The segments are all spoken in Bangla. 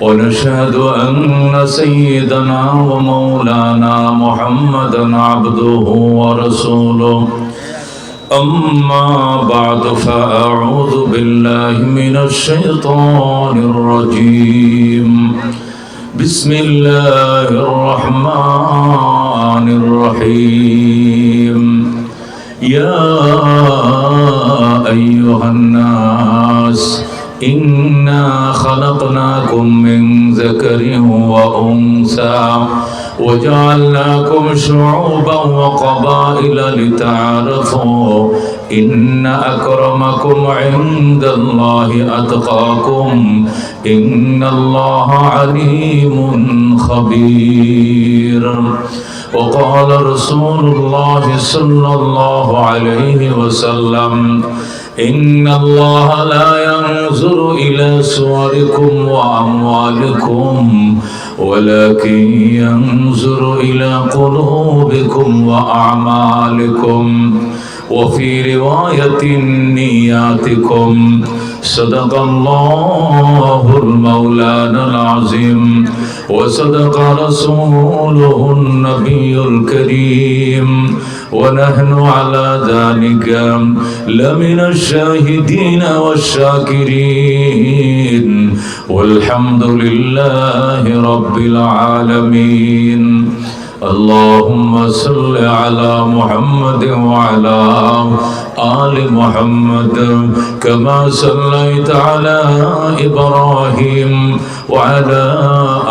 ونشهد أن سيدنا ومولانا محمدا عبده ورسوله. أما بعد فأعوذ بالله من الشيطان الرجيم. بسم الله الرحمن الرحيم. يا أيها الناس إنا خلقناكم من ذكر وأنثى وجعلناكم شعوبا وقبائل لتعارفوا إن أكرمكم عند الله أتقاكم إن الله عليم خبير وقال رسول الله صلى الله عليه وسلم إن الله لا ينظر إلى صوركم وأموالكم ولكن ينظر إلى قلوبكم وأعمالكم وفي رواية نياتكم صدق الله المولانا العظيم وصدق رسوله النبي الكريم ونحن على ذلك لمن الشاهدين والشاكرين. والحمد لله رب العالمين. اللهم صل على محمد وعلى آل محمد كما صليت على إبراهيم وعلى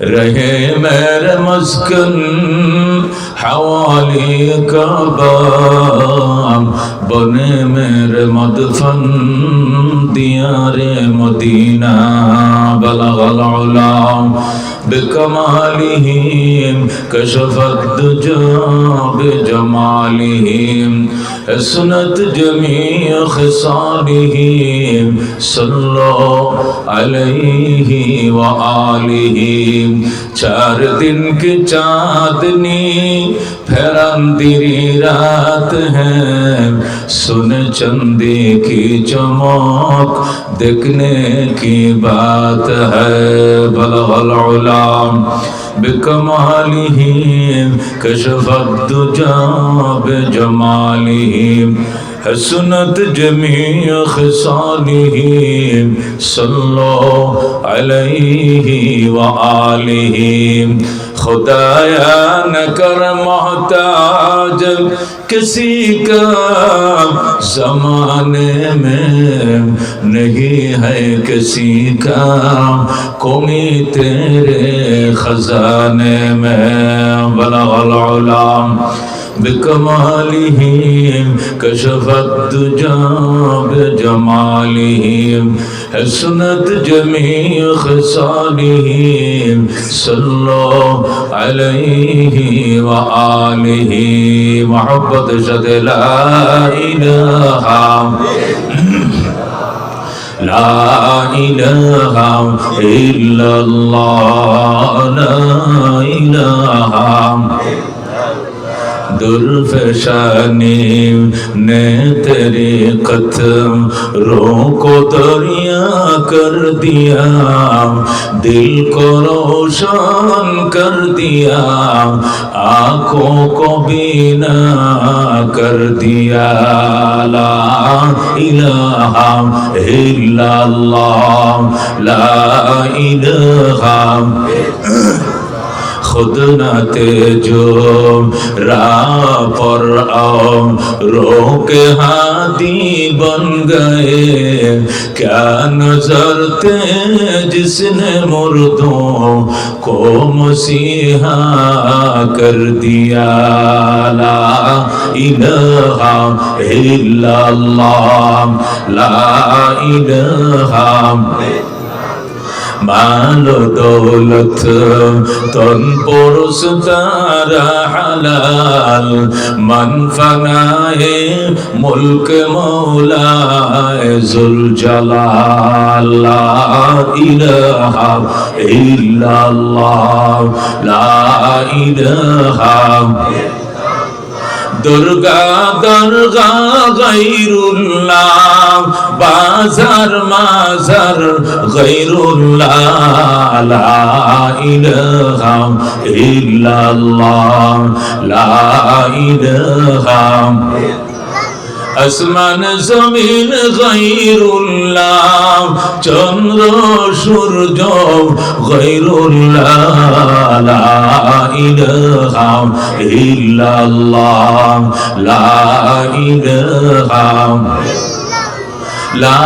میرے مسکن حوالی کعبہ বনে মেরে মদফন দিয়ারে মদিনা بلغ العلا بكمالهم كشف الدجى بجمالهم اسنت جميع خصالهم صلوا عليه وآله چار دن کی چاندنی اندھیری رات ہے۔ سن چندے کی چمک دیکھنے کی بات ہے۔ بلغ العلام بکمالہ کشف جمالی بجمالہ حسنت جميع خصالهم صلوا عليه وآله خدایا نہ کر محتاج کسی کا زمانے میں نہیں ہے کسی کا کمی تیرے خزانے میں بلغ العلام بكمالهم كشف الدجى بجمالهم حسنت جميع خصالهم صلوا عليه وآله. محبت شد لا إله لا إله إلا الله لا إله دلفشانی نے تیری قتم رو کو دریا کر دیا، دل کو روشن کر دیا، آنکھوں کو بینا کر دیا۔ لا الہ الا اللہ، لا الہ خود ناتے جو را پر آم رو کے ہاتھی بن گئے، کیا نظر تھے جس نے مردوں کو مسیحہ کر دیا؟ لا الہ الا اللہ، لا الہ الا اللہ মাল দৌলত তন পরশ তারা হালাল, মন ফনায়ে মুলক মৌলায় জুল জালাল ইলাহা ইল্লাল্লাহ, লা দুর্গা দুর্গা গৈরুল্লাহ বাজার মাজার গৈরুল্লাহ লা ইলাহা ইল্লাল্লাহ, লা ইলাহা আসমান জমিন গৈরুল্লাহ চন্দ্র সূর্য গৈরুল্লাহ ইলাহা ইল্লাল্লাহ, লা ইলাহা লা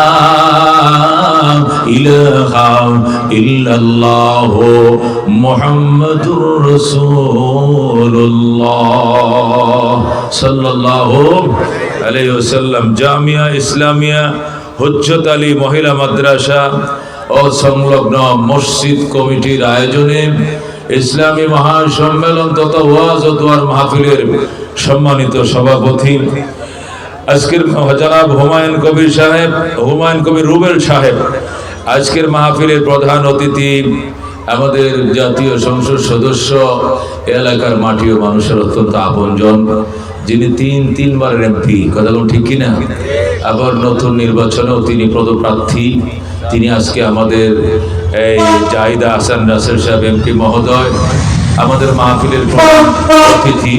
জামিয়া ইসলামিয়া, হুজ্জত আলী মহিলা মাদ্রাসা ও সংলগ্ন মসজিদ কমিটির আয়োজনে ইসলামী মহাসম্মেলন তথা ওয়াজ ও দোয়ার মাহফিলের সম্মানিত সভাপতি। আজকের জনাব হুমায়ুন কবির সাহেব, হুমায়ুন কবির রুবেল সাহেব, আজকের মাহফিলের প্রধান অতিথি, আমাদের জাতীয় সংসদ সদস্য, এলাকার মাটি ও মানুষের অত্যন্ত আপনজন, যিনি তিন তিনবার এমপি। কথা ঠিক কিনা? আবার নতুন নির্বাচনেও তিনি পদপ্রার্থী। তিনি আজকে আমাদের এই জাহিদা হাসান নাসের সাহেব এমপি মহোদয়, আমাদের মাহফিলের অতিথি।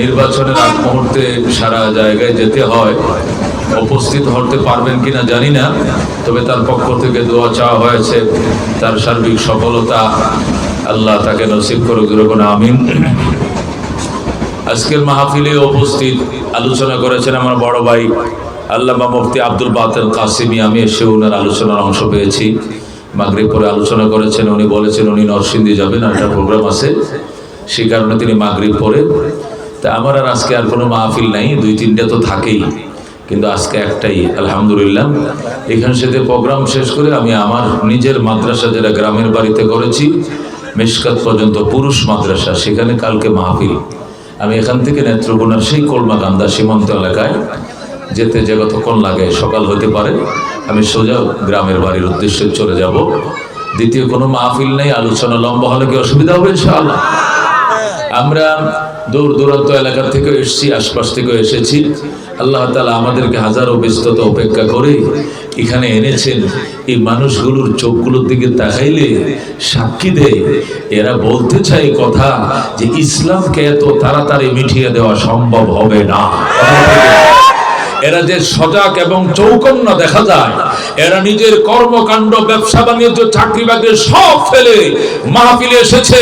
নির্বাচনের আগ মুহূর্তে সারা জায়গায় যেতে হয়, উপস্থিত হতে পারবেন কিনা জানি না, তবে তার পক্ষ থেকে দোয়া চাওয়া হয়েছে, তার সার্বিক সফলতা আল্লাহ তাকে নসিব করুক যেরকম আমিন। আজকের মাহফিলে উপস্থিত আলোচনা করেছেন আমার বড় ভাই আল্লামা মুফতি আব্দুল বাতেল কাসিমি, আমি এসে ওনার আলোচনার অংশ পেয়েছি। মাগরিব পরে আলোচনা করেছেন, উনি বলেছেন, উনি নরসিংদী যাবেন একটা প্রোগ্রাম আছে। সেই কারণে তিনি মাগরিব পরে। তা আমার আর আজকে আর কোনো মাহফিল নাই, দুই তিনটা তো থাকেই। কিন্তু আজকে একটাই, আলহামদুলিল্লাহ। এখানে সাথে প্রোগ্রাম শেষ করে আমি আমার নিজের মাদ্রাসা যেটা গ্রামের বাড়িতে করেছি, মেশকাত পর্যন্ত পুরুষ মাদ্রাসা, সেখানে কালকে মাহফিল। আমি এখান থেকে নেত্রকোনার সেই কলমাকান্দা সীমান্ত এলাকায় যেতে যে কতক্ষণ লাগে, সকাল হতে পারে। আমি সোজা গ্রামের বাড়ির উদ্দেশ্যে চলে যাব। দ্বিতীয় কোনো মাহফিল নেই, আলোচনা লম্বা হলে কি অসুবিধা হবে ইনশাআল্লাহ? আমরা দূর দূরান্ত এলাকা থেকে এসেছি, আশপাশ থেকে এসেছি। আল্লাহ তালা আমাদেরকে হাজারো ব্যস্ততা অপেক্ষা করে এখানে এনেছেন। এই মানুষগুলোর চোখগুলোর দিকে তাকাইলে সাক্ষী দেয়, এরা বলতে চায় কথা যে ইসলামকে এত তাড়াতাড়ি মিটিয়ে দেওয়া সম্ভব হবে না। এরা যে সজাগ এবং চৌকন্য দেখা যায়, এরা নিজের কর্মকাণ্ড, ব্যবসা বাণিজ্য, চাকরি বাকরি সব ফেলে মাহফিলে এসেছে।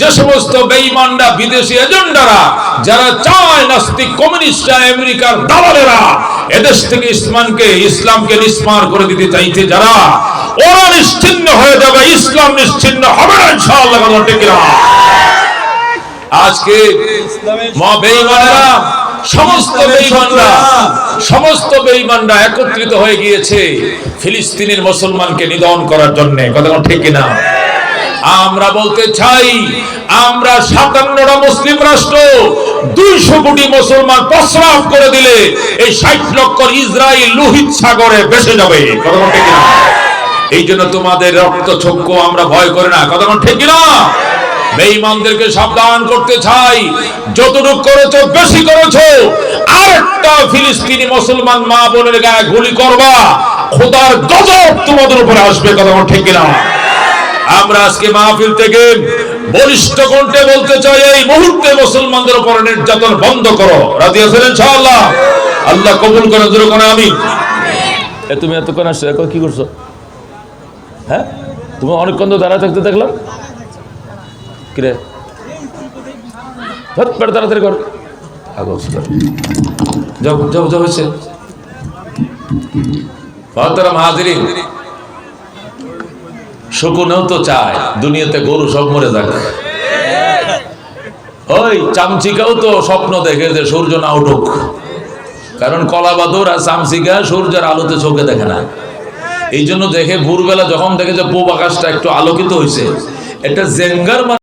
যে সমস্ত বেঈমানরা, বিদেশি এজেন্ডারা, যারা চায় নাস্তিক কমিউনিস্টরা আমেরিকার দালালেরা, এদেশ থেকে ইসলামকে ইসলামকে নিষ্মার করে দিতে চাইছে যারা, ওরা নিশ্চিন্ন হয়ে যাবে, ইসলাম নিশ্চিন্ন হবে না ইনশাআল্লাহ আজকে মা বেঈমানেরা সমস্ত বেঈমানরা সমস্ত বেঈমানরা একত্রিত হয়ে গিয়েছে ফিলিস্তিনের মুসলমানকে নিধন করার জন্য। কথা ঠিক কিনা? আমরা বলতে চাই আমরা সাতান্নটা মুসলিম রাষ্ট্র দুইশো কোটি মুসলমান প্রস্রাব করে দিলে এই ষাট লক্ষ ইসরায়েল লোহিত সাগরে বেসে যাবে। কথা ঠিক কিনা? এই জন্য তোমাদের রক্ত চক্ষু আমরা ভয় করি না। কথা ঠিক কিনা? বেঈমানদেরকে সাবধান করতে চাই। যতটুকু করেছ, বেশি করেছ। আরেকটা ফিলিস্তিনি মুসলমান মা বোনের গায়ে গুলি করবা। খোদার গজব তোমাদের উপরে আসবে, কথা ঠিক না আমরা আজকে মাহফিল থেকে বলিষ্ঠ কণ্ঠে বলতে চাই, এই মুহূর্তে মুসলমানদের উপর নির্যাতন বন্ধ করো। রাজি আছেন ইনশাআল্লাহ? আল্লাহ কবুল করে জোরে কোন আমি এ, তুমি এতক্ষণ আসছো কি করছ? হ্যাঁ? তুমি অনেকক্ষণ তো দাঁড়ায় থাকতে দেখলাম। কিরে? ধর, বেটা তাড়াতাড়ি কর। যাও যাও যাও হয়েছে। মহতারাম হাজিরিন শকুনেও তো চায় দুনিয়াতে গরু সব মরে যাক। ওই চামচিকাও তো স্বপ্ন দেখে যে সূর্য না উঠুক। কারণ কলাবাদর আর চামচিকা সূর্যের আলোতে চোখে দেখে না। এই জন্য দেখে ভোরবেলা যখন দেখে যে পূব আকাশটা একটু আলোকিত হয়েছে এটা জেঙ্গার